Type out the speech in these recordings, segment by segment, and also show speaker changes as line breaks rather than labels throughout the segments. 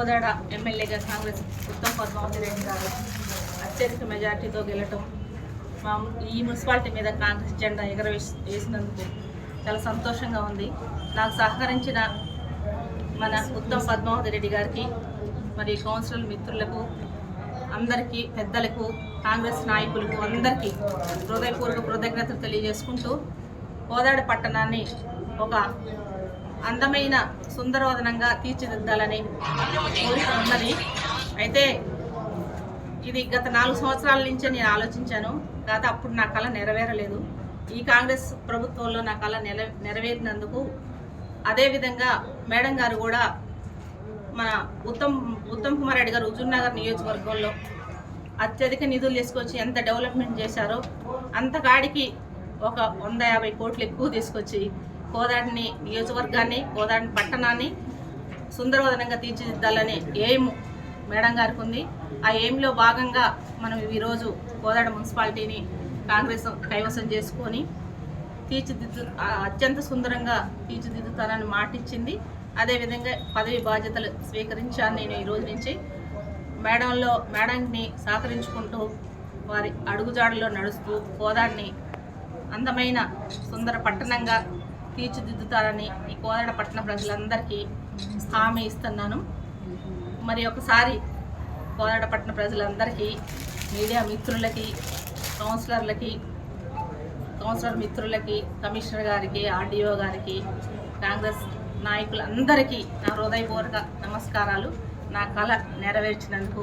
ఎమ్మెల్యేగా కాంగ్రెస్ ఉత్తమ్ పద్మావతి రెడ్డి గారు అత్యధిక మెజార్టీతో గెలటం మా ఈ మున్సిపాలిటీ మీద కాంగ్రెస్ జెండా ఎగరవేసి వేసినందుకు చాలా సంతోషంగా ఉంది. నాకు సహకరించిన మన ఉత్తమ్ పద్మావతి రెడ్డి గారికి మరి కౌన్సిలర్ మిత్రులకు అందరికీ పెద్దలకు కాంగ్రెస్ నాయకులకు అందరికీ హృదయపూర్వక కృతజ్ఞతలు తెలియజేసుకుంటూ కోదాడ పట్టణాన్ని ఒక అందమైన సుందరవదనంగా తీర్చిదిద్దాలని కోరిక ఉన్నది అయితే ఇది గత నాలుగు సంవత్సరాల నుంచే నేను ఆలోచించాను. కాదు అప్పుడు నా కళ నెరవేరలేదు. ఈ కాంగ్రెస్ ప్రభుత్వంలో నా కళ నెల నెరవేరినందుకు అదేవిధంగా మేడం గారు కూడా మన ఉత్తమ్ ఉత్తమ్ కుమార్ రెడ్డి గారు హుజూర్నగర్ నియోజకవర్గంలో అత్యధిక నిధులు తీసుకొచ్చి ఎంత డెవలప్మెంట్ చేశారో అంతకాడికి ఒక వంద యాభై కోట్లు ఎక్కువ తీసుకొచ్చి కోదాడిని నియోజకవర్గాన్ని కోదాడిని పట్టణాన్ని సుందరవదనంగా తీర్చిదిద్దాలనే ఎయిమ్ మేడం గారికి ఉంది ఆ ఎయిమ్లో భాగంగా మనం ఈరోజు కోదాడ మున్సిపాలిటీని కాంగ్రెస్ కైవసం చేసుకొని తీర్చిదిద్దు అత్యంత సుందరంగా తీర్చిదిద్దుతానని మాటిచ్చింది. అదేవిధంగా పదవి బాధ్యతలు స్వీకరించాను నేను ఈ రోజు నుంచి. మేడంలో మేడంని సహకరించుకుంటూ వారి అడుగుజాడలో నడుస్తూ కోదాడిని అందమైన సుందర పట్టణంగా తీర్చిదిద్దుతారని ఈ కోదాడ పట్టణ ప్రజలందరికీ హామీ ఇస్తున్నాను. మరి ఒకసారి కోదాడ పట్టణ ప్రజలందరికీ మీడియా మిత్రులకి కౌన్సిలర్లకి కౌన్సిలర్ మిత్రులకి కమిషనర్ గారికి ఆర్డీఓ గారికి కాంగ్రెస్ నాయకులందరికీ నా హృదయపూర్వక నమస్కారాలు. నా కళ నెరవేర్చినందుకు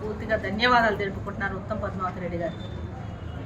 పూర్తిగా ధన్యవాదాలు తెలుపుకుంటున్నారు ఉత్తమ్ పద్మావతి రెడ్డి గారు.